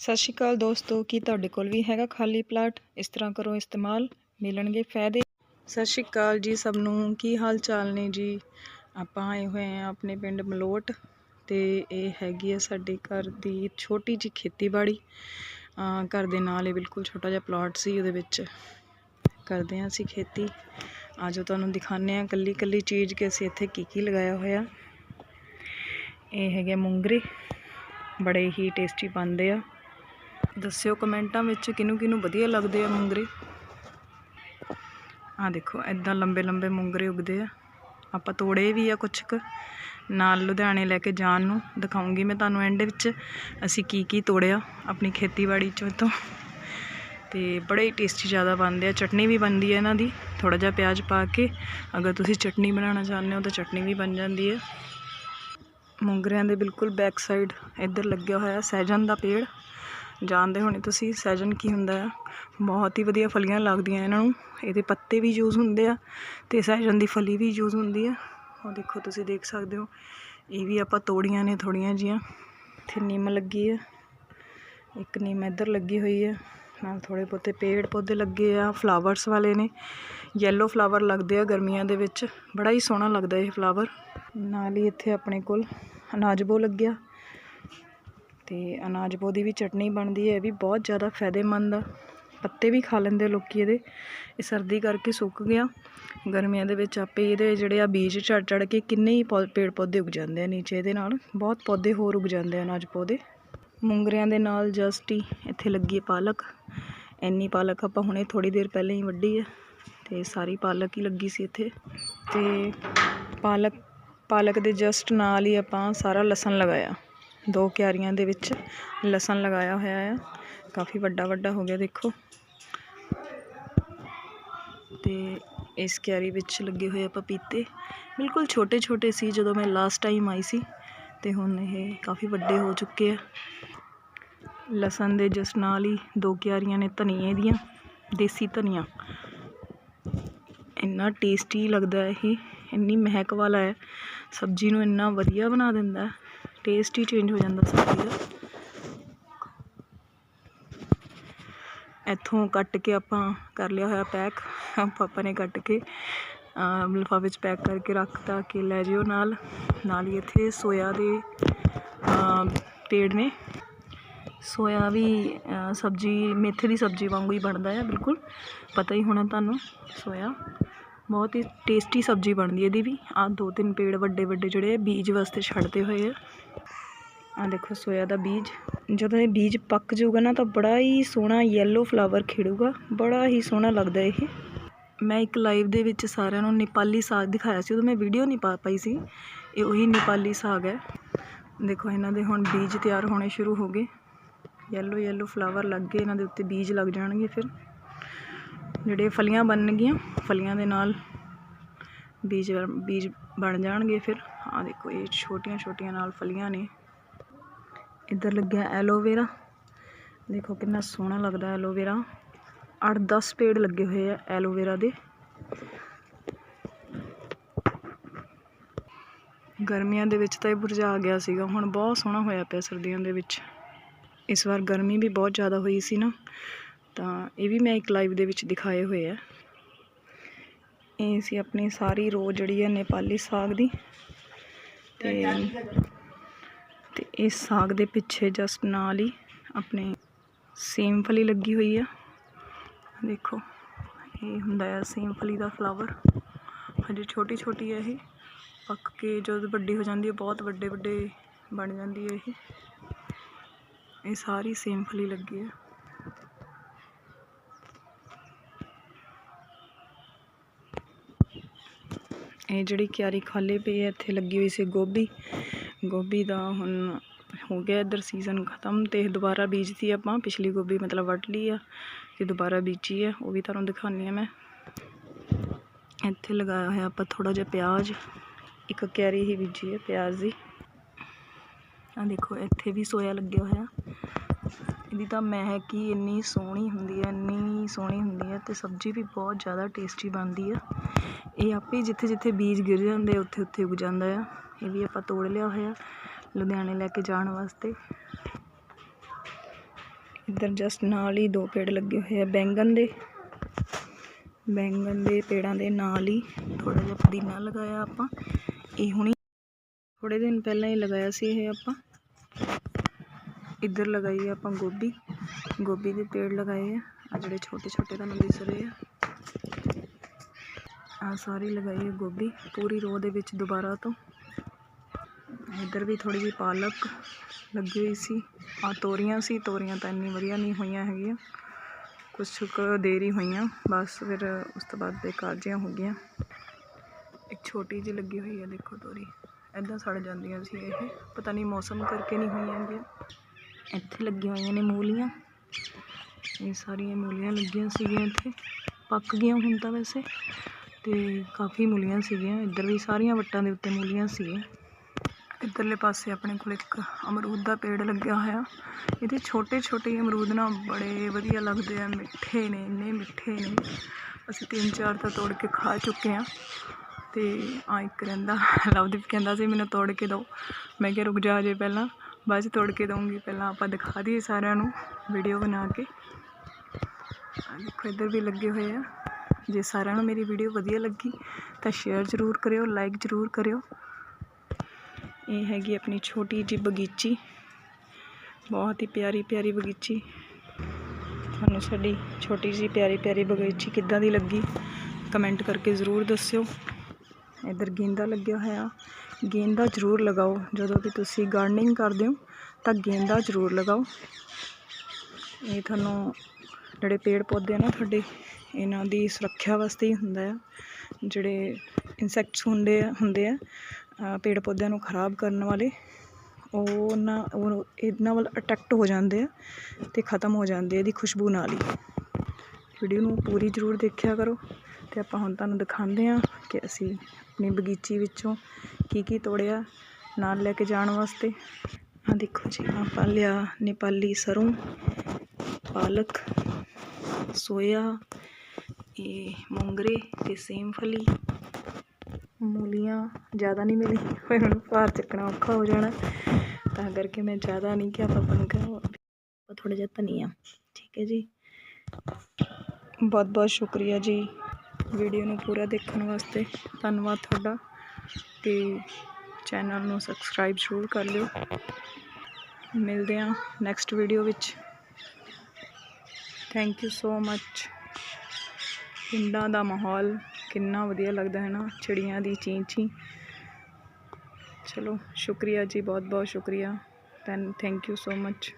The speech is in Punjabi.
ਸਤਿ ਸ਼੍ਰੀ ਅਕਾਲ ਦੋਸਤੋ, ਕੀ ਤੁਹਾਡੇ ਕੋਲ ਵੀ ਹੈਗਾ ਖਾਲੀ ਪਲਾਟ? ਇਸ ਤਰ੍ਹਾਂ ਕਰੋ ਇਸਤੇਮਾਲ, ਮਿਲਣਗੇ ਫਾਇਦੇ। ਸਤਿ ਸ਼੍ਰੀ ਅਕਾਲ ਜੀ ਸਭ ਨੂੰ, ਕੀ ਹਾਲ ਚਾਲ ਨੇ ਜੀ? ਆਪਾਂ ਆਏ ਹੋਏ ਆ ਆਪਣੇ ਪਿੰਡ ਮਲੋਟ ਤੇ ਇਹ ਹੈਗੀ ਆ ਸਾਡੇ ਘਰ ਦੀ ਛੋਟੀ ਜਿਹੀ ਖੇਤੀਬਾੜੀ। ਘਰ ਦੇ ਨਾਲ ਇਹ ਬਿਲਕੁਲ ਛੋਟਾ ਜਿਹਾ ਪਲਾਟ ਸੀ, ਉਹਦੇ ਵਿੱਚ ਕਰਦੇ ਹਾਂ ਅਸੀਂ ਖੇਤੀ। ਆਜੋ ਤੁਹਾਨੂੰ ਦਿਖਾਉਂਦੇ ਆ ਕੱਲੀ ਕੱਲੀ ਚੀਜ਼ ਕਿ ਅਸੀਂ ਇੱਥੇ ਕੀ ਕੀ ਲਗਾਇਆ ਹੋਇਆ। ਇਹ ਹੈਗੇ ਮੂੰਗਰੇ, ਬੜੇ ਹੀ ਟੇਸਟੀ ਬਣਦੇ ਆ। ਦੱਸਿਓ ਕਮੈਂਟਾਂ ਵਿੱਚ ਕਿਹਨੂੰ ਕਿਹਨੂੰ ਵਧੀਆ ਲੱਗਦੇ ਆ ਮੁੰਗਰੇ। ਆ ਦੇਖੋ ਐਦਾਂ ਲੰਬੇ ਲੰਬੇ ਮੁੰਗਰੇ ਉਗਦੇ ਆ। ਆਪਾਂ ਤੋੜੇ ਵੀ ਆ ਕੁਛ ਕੁ, ਨਾਲ ਲੁਧਿਆਣੇ ਲੈ ਕੇ ਜਾਣ ਨੂੰ ਦਿਖਾਉਂਗੀ ਮੈਂ ਤੁਹਾਨੂੰ ਐਂਡ ਵਿੱਚ ਅਸੀਂ ਕੀ ਕੀ ਤੋੜਿਆ ਆਪਣੀ ਖੇਤੀਬਾੜੀ ਚੋਂ ਤੋਂ ਤੇ ਬੜੇ ਹੀ ਟੇਸਟੀ ਜ਼ਿਆਦਾ ਬਣਦੇ ਆ, ਚਟਨੀ ਵੀ ਬਣਦੀ ਹੈ ਇਹਨਾਂ ਦੀ ਥੋੜਾ ਜਿਹਾ ਪਿਆਜ਼ ਪਾ ਕੇ। ਅਗਰ ਤੁਸੀਂ ਚਟਨੀ ਬਣਾਉਣਾ ਚਾਹੁੰਦੇ ਹੋ ਤਾਂ ਚਟਨੀ ਵੀ ਬਣ ਜਾਂਦੀ ਹੈ ਮੁੰਗਰਿਆਂ ਦੇ ਬਿਲਕੁਲ ਬੈਕ ਸਾਈਡ ਇੱਧਰ ਲੱਗਿਆ ਹੋਇਆ ਸੈਜਨ ਦਾ ਪੇੜ। ਜਾਣਦੇ ਹੋਣੇ ਤੁਸੀਂ, ਸਹਿਜਨ ਕੀ ਹੁੰਦਾ ਆ? ਬਹੁਤ ਹੀ ਵਧੀਆ ਫਲੀਆਂ ਲੱਗਦੀਆਂ ਇਹਨਾਂ ਨੂੰ। ਇਹਦੇ ਪੱਤੇ ਵੀ ਯੂਜ਼ ਹੁੰਦੇ ਆ ਅਤੇ ਸਹਿਜਨ ਦੀ ਫਲੀ ਵੀ ਯੂਜ਼ ਹੁੰਦੀ ਆ। ਉਹ ਦੇਖੋ ਤੁਸੀਂ ਦੇਖ ਸਕਦੇ ਹੋ। ਇਹ ਵੀ ਆਪਾਂ ਤੋੜੀਆਂ ਨੇ ਥੋੜੀਆਂ ਜੀਆਂ ਇੱਥੇ ਨਿੰਮ ਲੱਗੀ ਆ। ਇੱਕ ਨਿੰਮ ਇੱਧਰ ਲੱਗੀ ਹੋਈ ਆ। ਨਾਲ ਥੋੜੇ ਬਹੁਤੇ ਪੇੜ ਪੌਦੇ ਲੱਗੇ ਆ। ਫਲਾਵਰਸ ਵਾਲੇ ਨੇ। ਯੈਲੋ ਫਲਾਵਰ ਲੱਗਦੇ ਆ ਗਰਮੀਆਂ ਦੇ ਵਿੱਚ। ਬੜਾ ਹੀ ਸੋਹਣਾ ਲੱਗਦਾ ਇਹ ਫਲਾਵਰ ਨਾਲ ਹੀ ਇੱਥੇ ਆਪਣੇ ਕੋਲ ਅਨਾਜਬੋ ਲੱਗਿਆ। ਤੇ ਅਨਾਜਬੋ ਦੀ ਵੀ ਚਟਨੀ ਬਣਦੀ ਹੈ, ਇਹ ਵੀ ਬਹੁਤ ਜ਼ਿਆਦਾ ਫਾਇਦੇਮੰਦ ਆ। ਪੱਤੇ ਵੀ ਖਾ ਲੈਂਦੇ ਲੋਕ ਇਹਦੇ। ਇਹ ਸਰਦੀ ਕਰਕੇ ਸੁੱਕ ਗਿਆ। ਗਰਮੀਆਂ ਦੇ ਵਿੱਚ ਆਪੇ ਇਹਦੇ ਜਿਹੜੇ ਆ ਬੀਜ ਝੜ ਝੜ ਕੇ ਕਿੰਨੇ ਹੀ ਪੌ- ਪੇੜ ਪੌਦੇ ਉੱਗ ਜਾਂਦੇ ਆ ਨੀਚੇ। ਇਹਦੇ ਨਾਲ ਬਹੁਤ ਪੌਦੇ ਹੋਰ ਉੱਗ ਜਾਂਦੇ ਆ ਅਨਾਜਬੋ ਦੇ। ਮੁੰਗਰਿਆਂ ਦੇ ਨਾਲ ਜਸਟ ਹੀ ਇੱਥੇ ਲੱਗੀ ਹੈ ਪਾਲਕ। ਇੰਨੀ ਪਾਲਕ ਆਪਾਂ ਹੁਣੇ ਥੋੜੀ ਦੇਰ ਪਹਿਲਾਂ ਹੀ ਵੱਢੀ ਹੈ ਤੇ ਸਾਰੀ ਪਾਲਕ ਹੀ ਲੱਗੀ ਸੀ ਇੱਥੇ। ਤੇ ਪਾਲਕ ਪਾਲਕ ਦੇ ਜਸਟ ਨਾਲ ਹੀ ਆਪਾਂ ਸਾਰਾ ਲਸਣ ਲਗਾਇਆ। ਦੋ ਕਿਆਰੀਆਂ ਦੇ ਵਿੱਚ ਲਸਣ ਲਗਾਇਆ ਹੋਇਆ ਆ। ਕਾਫੀ ਵੱਡਾ ਵੱਡਾ ਹੋ ਗਿਆ, ਦੇਖੋ। ਤੇ ਇਸ ਕਿਆਰੀ ਵਿੱਚ ਲੱਗੇ ਹੋਏ ਆ ਪਪੀਤੇ। ਬਿਲਕੁਲ ਛੋਟੇ ਛੋਟੇ ਸੀ ਜਦੋਂ ਮੈਂ ਲਾਸਟ ਟਾਈਮ ਆਈ ਸੀ ਤੇ ਹੁਣ ਇਹ ਕਾਫੀ ਵੱਡੇ ਹੋ ਚੁੱਕੇ ਆ। ਲਸਣ ਦੇ ਜਿਸ ਨਾਲ ਹੀ ਦੋ ਕਿਆਰੀਆਂ ਨੇ ਧਨੀਏ ਦੀਆਂ, ਦੇਸੀ ਧਨੀਆ। ਇੰਨਾ ਟੇਸਟੀ ਲੱਗਦਾ ਇਹ, ਇੰਨੀ ਮਹਿਕ ਵਾਲਾ ਹੈ। ਸਬਜ਼ੀ ਨੂੰ ਇੰਨਾ ਵਧੀਆ ਬਣਾ ਦਿੰਦਾ ਹੈ। ਟੇਸਟ ਹੀ ਚੇਂਜ ਹੋ ਜਾਂਦਾ ਸਬਜ਼ੀ ਦਾ। ਇੱਥੋਂ ਕੱਟ ਕੇ ਆਪਾਂ ਕਰ ਲਿਆ ਹੋਇਆ ਪੈਕ ਪਾਪਾ ਨੇ ਕੱਟ ਕੇ ਲਿਫਾਫੇ ਵਿੱਚ ਪੈਕ ਕਰਕੇ ਰੱਖਤਾ ਕਿ ਲੈ ਜਿਓ ਨਾਲ। ਨਾਲ ਹੀ ਇੱਥੇ ਸੋਇਆ ਦੇ ਪੇੜ ਨੇ। ਸੋਇਆ ਵੀ ਸਬਜ਼ੀ, ਮੇਥੇ ਦੀ ਸਬਜ਼ੀ ਵਾਂਗੂ ਹੀ ਬਣਦਾ ਹੈ ਬਿਲਕੁਲ। ਪਤਾ ਹੀ ਹੋਣਾ ਤੁਹਾਨੂੰ, ਸੋਇਆ। ਬਹੁਤ ਹੀ ਟੇਸਟੀ ਸਬਜ਼ੀ ਬਣਦੀ ਇਹਦੀ ਵੀ। ਆ ਦੋ ਤਿੰਨ ਪੇੜ ਵੱਡੇ ਵੱਡੇ ਜਿਹੜੇ ਬੀਜ ਵਾਸਤੇ ਛੱਡਦੇ ਹੋਏ ਆ। ਆ ਦੇਖੋ ਸੋਇਆ ਦਾ ਬੀਜ। ਜਦੋਂ ਇਹ ਬੀਜ ਪੱਕ ਜਾਊਗਾ ਨਾ ਤਾਂ ਬੜਾ ਹੀ ਸੋਹਣਾ ਯੈਲੋ ਫਲਾਵਰ ਖਿੜੂਗਾ। ਬੜਾ ਹੀ ਸੋਹਣਾ ਲੱਗਦਾ ਇਹ। ਮੈਂ ਇੱਕ ਲਾਈਵ ਦੇ ਵਿੱਚ ਸਾਰਿਆਂ ਨੂੰ ਨੇਪਾਲੀ ਸਾਗ ਦਿਖਾਇਆ ਸੀ, ਉਦੋਂ ਮੈਂ ਵੀਡੀਓ ਨਹੀਂ ਪਾ ਪਾਈ ਸੀ। ਇਹ ਉਹੀ ਨੇਪਾਲੀ ਸਾਗ ਹੈ। ਦੇਖੋ ਇਹਨਾਂ ਦੇ ਹੁਣ ਬੀਜ ਤਿਆਰ ਹੋਣੇ ਸ਼ੁਰੂ ਹੋ ਗਏ। ਯੈਲੋ ਯੈਲੋ ਫਲਾਵਰ ਲੱਗ ਗਏ, ਇਹਨਾਂ ਦੇ ਉੱਤੇ ਬੀਜ ਲੱਗ ਜਾਣਗੇ ਫਿਰ। ਜਿਹੜੇ ਫਲੀਆਂ ਬਣਨਗੀਆਂ, ਫਲੀਆਂ ਦੇ ਨਾਲ ਬੀਜ ਬੀਜ ਬਣ ਜਾਣਗੇ ਫਿਰ। ਆ ਦੇਖੋ ਇਹ ਛੋਟੀਆਂ ਛੋਟੀਆਂ ਨਾਲ ਫਲੀਆਂ ਨੇ। ਇੱਧਰ ਲੱਗਿਆ ਐਲੋਵੇਰਾ। ਦੇਖੋ ਕਿੰਨਾ ਸੋਹਣਾ ਲੱਗਦਾ ਐਲੋਵੇਰਾ। 8-10 ਪੇੜ ਲੱਗੇ ਹੋਏ ਆ ਐਲੋਵੇਰਾ ਦੇ। ਗਰਮੀਆਂ ਦੇ ਵਿੱਚ ਤਾਂ ਇਹ ਮੁਰਝਾ ਗਿਆ ਸੀਗਾ। ਹੁਣ ਬਹੁਤ ਸੋਹਣਾ ਹੋਇਆ ਪਿਆ ਸਰਦੀਆਂ ਦੇ ਵਿੱਚ। ਇਸ ਵਾਰ ਗਰਮੀ ਵੀ ਬਹੁਤ ਜ਼ਿਆਦਾ ਹੋਈ ਸੀ ਨਾ। ਤਾਂ ਇਹ ਵੀ ਮੈਂ ਇੱਕ ਲਾਈਵ ਦੇ ਵਿੱਚ ਦਿਖਾਏ ਹੋਏ ਆ। ਇਹ ਸੀ ਆਪਣੀ ਸਾਰੀ ਰੋ ਜਿਹੜੀ ਹੈ ਨੇਪਾਲੀ ਸਾਗ ਦੀ। ਤੇ ਤੇ ਇਸ ਸਾਗ ਦੇ ਪਿੱਛੇ ਜਸਟ ਨਾਲ ਹੀ ਆਪਣੇ ਸੇਮ ਫਲੀ ਲੱਗੀ ਹੋਈ ਆ। ਦੇਖੋ, ਇਹ ਹੁੰਦਾ ਹੈ ਸੇਮ ਫਲੀ ਦਾ ਫਲਾਵਰ ਹਜੇ ਛੋਟੀ ਛੋਟੀ ਹੈ ਇਹ। ਪੱਕ ਕੇ ਜਦੋਂ ਵੱਡੀ ਹੋ ਜਾਂਦੀ ਹੈ ਬਹੁਤ ਵੱਡੇ ਵੱਡੇ ਬਣ ਜਾਂਦੀ ਹੈ ਇਹ। ਇਹ ਸਾਰੀ ਸੇਮ ਫਲੀ ਲੱਗੀ ਹੈ ਇਹ ਜਿਹੜੀ ਕਿਆਰੀ ਖਾਲੀ ਪਈ ਹੈ ਇੱਥੇ ਲੱਗੀ ਹੋਈ ਸੀ ਗੋਭੀ। ਗੋਭੀ ਦਾ ਹੁਣ ਹੋ ਗਿਆ ਇੱਧਰ ਸੀਜ਼ਨ ਖਤਮ ਤੇ ਦੁਬਾਰਾ ਬੀਜਤੀ ਆਪਾਂ। ਪਿਛਲੀ ਗੋਭੀ ਮਤਲਬ ਵੱਢ ਲਈ ਆ ਤੇ ਦੁਬਾਰਾ ਬੀਜੀ ਹੈ ਉਹ ਵੀ ਤੁਹਾਨੂੰ ਦਿਖਾਉਂਦੀ ਹਾਂ ਮੈਂ। ਇੱਥੇ ਲਗਾਇਆ ਹੋਇਆ ਆਪਾਂ ਥੋੜਾ ਜਿਹਾ ਪਿਆਜ਼। ਇੱਕ ਕਿਆਰੀ ਹੀ ਬੀਜੀ ਹੈ ਪਿਆਜ਼ ਦੀ। ਆ ਦੇਖੋ, ਇੱਥੇ ਵੀ ਸੋਇਆ ਲੱਗਿਆ ਹੋਇਆ। ਇਹਦੀ ਤਾਂ ਮਹਿਕ ਹੀ ਇੰਨੀ ਸੋਹਣੀ ਹੁੰਦੀ ਹੈ, ਇੰਨੀ ਸੋਹਣੀ ਹੁੰਦੀ ਹੈ ਤੇ ਸਬਜ਼ੀ ਵੀ ਬਹੁਤ ਜ਼ਿਆਦਾ ਟੇਸਟੀ ਬਣਦੀ ਆ। ਇਹ ਆਪੇ ਜਿੱਥੇ ਜਿੱਥੇ ਬੀਜ ਗਿਰ ਜਾਂਦੇ ਉੱਥੇ ਉੱਥੇ ਉੱਗ ਜਾਂਦਾ ਆ। ਇਹ ਵੀ ਆਪਾਂ ਤੋੜ ਲਿਆ ਹੋਇਆ ਲੁਧਿਆਣੇ ਲੈ ਕੇ ਜਾਣ ਵਾਸਤੇ। ਇੱਧਰ ਜਸਟ ਨਾਲ ਹੀ ਦੋ ਪੇੜ ਲੱਗੇ ਹੋਏ ਆ ਬੈਂਗਣ ਦੇ। ਬੈਂਗਣ ਦੇ ਪੇੜਾਂ ਦੇ ਨਾਲ ਹੀ ਥੋੜਾ ਜਿਹਾ ਪੁਦੀਨਾ ਲਗਾਇਆ ਆਪਾਂ। ਇਹ ਹੁਣੀ ਥੋੜੇ ਦਿਨ ਪਹਿਲਾਂ ਹੀ ਲਗਾਇਆ ਸੀ ਇਹ ਆਪਾਂ। ਇੱਧਰ ਲਗਾਈ ਹੈ ਆਪਾਂ ਗੋਭੀ। ਗੋਭੀ ਦੇ ਪੇੜ ਲਗਾਏ ਆ। ਆ ਜਿਹੜੇ ਛੋਟੇ ਛੋਟੇ ਤੁਹਾਨੂੰ ਦਿਸ ਰਹੇ ਆ। ਆ ਸਾਰੀ ਲਗਾਈ ਹੈ ਗੋਭੀ। ਪੂਰੀ ਰੋ ਦੇ ਵਿੱਚ ਦੁਬਾਰਾ ਤੋਂ। ਇੱਧਰ ਵੀ ਥੋੜੀ ਜਿਹੀ ਪਾਲਕ ਲੱਗੀ ਹੋਈ ਸੀ। ਆ ਤੋਰੀਆਂ ਸੀ, ਤੋਰੀਆਂ ਤਾਂ ਇੰਨੀ ਵਧੀਆ ਨਹੀਂ ਹੋਈਆਂ ਹੈਗੀਆਂ। ਕੁਛ ਕੁ ਦੇਰੀ ਹੋਈਆਂ, ਬਸ ਫਿਰ ਉਸ ਤੋਂ ਬਾਅਦ ਬੇਕਾਰ ਜਿਹੀਆਂ ਹੋ ਗਈਆਂ। ਇੱਕ ਛੋਟੀ ਜਿਹੀ ਲੱਗੀ ਹੋਈ ਹੈ ਦੇਖੋ ਤੋਰੀ। ਐਦਾਂ ਸੜ ਜਾਂਦੀਆਂ ਸੀ ਇਹ। ਪਤਾ ਨਹੀਂ ਮੌਸਮ ਕਰਕੇ ਨਹੀਂ ਹੋਈਆਂ ਹੈਗੀਆਂ। ਇੱਥੇ ਲੱਗੀਆਂ ਹੋਈਆਂ ਨੇ ਮੂਲੀਆਂ। ਇਹ ਸਾਰੀਆਂ ਮੂਲੀਆਂ ਲੱਗੀਆਂ ਸੀਗੀਆਂ ਇੱਥੇ। ਪੱਕ ਗਈਆਂ ਹੁਣ ਤਾਂ ਵੈਸੇ। ਤੇ ਕਾਫੀ ਮੂਲੀਆਂ ਸੀਗੀਆਂ। ਇੱਧਰ ਵੀ ਸਾਰੀਆਂ ਵੱਟਾਂ ਦੇ ਉੱਤੇ ਮੂਲੀਆਂ ਸੀਗੀਆਂ। ਇੱਧਰਲੇ ਪਾਸੇ ਆਪਣੇ ਕੋਲ ਇੱਕ ਅਮਰੂਦ ਦਾ ਪੇੜ ਲੱਗਿਆ ਹੋਇਆ। ਇਹਦੇ ਛੋਟੇ ਛੋਟੇ ਅਮਰੂਦ ਨਾ ਬੜੇ ਵਧੀਆ ਲੱਗਦੇ ਆ, ਮਿੱਠੇ ਨੇ, ਇੰਨੇ ਮਿੱਠੇ ਨੇ। ਅਸੀਂ ਤਿੰਨ ਚਾਰ ਤਾਂ ਤੋੜ ਕੇ ਖਾ ਚੁੱਕੇ ਆ। ਤੇ ਆ ਇੱਕ ਰਹਿੰਦਾ, ਲਵਦੀਪ ਕਹਿੰਦਾ ਸੀ, ਮੈਨੂੰ ਤੋੜ ਕੇ ਦਿਓ। ਮੈਂ ਕਿਹਾ, ਰੁਕ ਜਾ ਜੇ ਪਹਿਲਾਂ, ਬਾਅਦ 'ਚ ਤੋੜ ਕੇ ਦਊਂਗੀ। ਪਹਿਲਾਂ ਆਪਾਂ ਦਿਖਾ ਦਈਏ ਸਾਰਿਆਂ ਨੂੰ ਵੀਡੀਓ ਬਣਾ ਕੇ। ਦੇਖੋ, ਇੱਧਰ ਵੀ ਲੱਗੇ ਹੋਏ ਆ। ਜੇ ਸਾਰਿਆਂ ਨੂੰ ਮੇਰੀ ਵੀਡੀਓ ਵਧੀਆ ਲੱਗੀ, ਤਾਂ ਸ਼ੇਅਰ ਜ਼ਰੂਰ ਕਰਿਓ ਲਾਈਕ ਜ਼ਰੂਰ ਕਰਿਓ। ਇਹ ਹੈਗੀ ਆਪਣੀ ਛੋਟੀ ਜਿਹੀ ਬਗੀਚੀ। ਬਹੁਤ ਹੀ ਪਿਆਰੀ ਪਿਆਰੀ ਬਗੀਚੀ। ਤੁਹਾਨੂੰ ਸਾਡੀ ਛੋਟੀ ਜਿਹੀ ਪਿਆਰੀ ਪਿਆਰੀ ਬਗੀਚੀ ਕਿੱਦਾਂ ਦੀ ਲੱਗੀ ਕਮੈਂਟ ਕਰਕੇ ਜ਼ਰੂਰ ਦੱਸਿਓ। ਇੱਧਰ ਗੇਂਦਾ ਲੱਗਿਆ ਹੋਇਆ। ਗੇਂਦਾ ਜ਼ਰੂਰ ਲਗਾਓ। ਜਦੋਂ ਵੀ ਤੁਸੀਂ ਗਾਰਡਨਿੰਗ ਕਰਦੇ ਹੋ, ਤਾਂ ਗੇਂਦਾ ਜ਼ਰੂਰ ਲਗਾਓ। ਇਹ ਤੁਹਾਨੂੰ ਜਿਹੜੇ ਪੇੜ ਪੌਦੇ ਆ ਨਾ ਤੁਹਾਡੇ, ਇਹਨਾਂ ਦੀ ਸੁਰੱਖਿਆ ਵਾਸਤੇ ਹੀ ਹੁੰਦਾ ਆ। ਜਿਹੜੇ ਇਨਸੈਕਟਸ ਹੁੰਦੇ ਆ ਹੁੰਦੇ ਆ ਪੇੜ ਪੌਦਿਆਂ ਨੂੰ ਖਰਾਬ ਕਰਨ ਵਾਲੇ ਉਹ ਉਹਨਾਂ ਉਹ ਇਹਨਾਂ ਵੱਲ ਅਟਰੈਕਟ ਹੋ ਜਾਂਦੇ ਆ ਅਤੇ ਖਤਮ ਹੋ ਜਾਂਦੇ ਆ ਇਹਦੀ ਖੁਸ਼ਬੂ ਨਾਲ ਹੀ। ਵੀਡੀਓ ਨੂੰ ਪੂਰੀ ਜ਼ਰੂਰ ਦੇਖਿਆ ਕਰੋ ਤੇ ਆਪਾਂ ਹੁਣ ਤੁਹਾਨੂੰ ਦਿਖਾਉਂਦੇ ਆ ਕਿ ਅਸੀਂ ਆਪਣੀ ਬਗੀਚੀ ਵਿੱਚੋਂ ਕੀ ਕੀ ਤੋੜਿਆ ਨਾਲ ਲੈ ਕੇ ਜਾਣ ਵਾਸਤੇ। ਆ ਦੇਖੋ ਜੀ ਆਪਾਂ ਲਿਆ ਨੇਪਾਲੀ ਸਰੋਂ, ਪਾਲਕ, ਸੋਇਆ, ਇਹ ਮੂੰਗਰੇ ਤੇ ਸੇਮ ਫਲੀ। ਮੂਲੀਆਂ ਜ਼ਿਆਦਾ ਨਹੀਂ ਮਿਲੀ ਫਿਰ ਉਹਨੂੰ ਭਾਰ ਚੱਕਣਾ ਔਖਾ ਹੋ ਜਾਣਾ। ਤਾਂ ਕਰਕੇ ਮੈਂ ਜ਼ਿਆਦਾ ਨਹੀਂ ਕਿ ਆਪਾਂ ਨੂੰ ਕਿਹਾ ਥੋੜ੍ਹਾ ਜਿਹਾ ਧਨੀਆ। ਠੀਕ ਹੈ ਜੀ। ਬਹੁਤ ਬਹੁਤ ਸ਼ੁਕਰੀਆ ਜੀ ਵੀਡੀਓ ਨੂੰ ਪੂਰਾ ਦੇਖਣ ਵਾਸਤੇ। ਧੰਨਵਾਦ ਤੁਹਾਡਾ। ਤੇ ਚੈਨਲ ਨੂੰ ਸਬਸਕ੍ਰਾਈਬ ਜ਼ਰੂਰ ਕਰ ਲਿਓ। ਮਿਲਦੇ ਹਾਂ ਨੈਕਸਟ ਵੀਡੀਓ ਵਿੱਚ। ਥੈਂਕ ਯੂ ਸੋ ਮੱਚ ਪਿੰਡਾਂ ਦਾ ਮਾਹੌਲ। ਕਿੰਨਾ ਵਧੀਆ ਲੱਗਦਾ ਹੈ ਨਾ ਚਿੜੀਆਂ ਦੀ ਚੀਂ ਚੀਂ ਚਲੋ, ਸ਼ੁਕਰੀਆ ਜੀ ਬਹੁਤ ਬਹੁਤ ਸ਼ੁਕਰੀਆ ਥੈਂਕ ਯੂ ਸੋ ਮੱਚ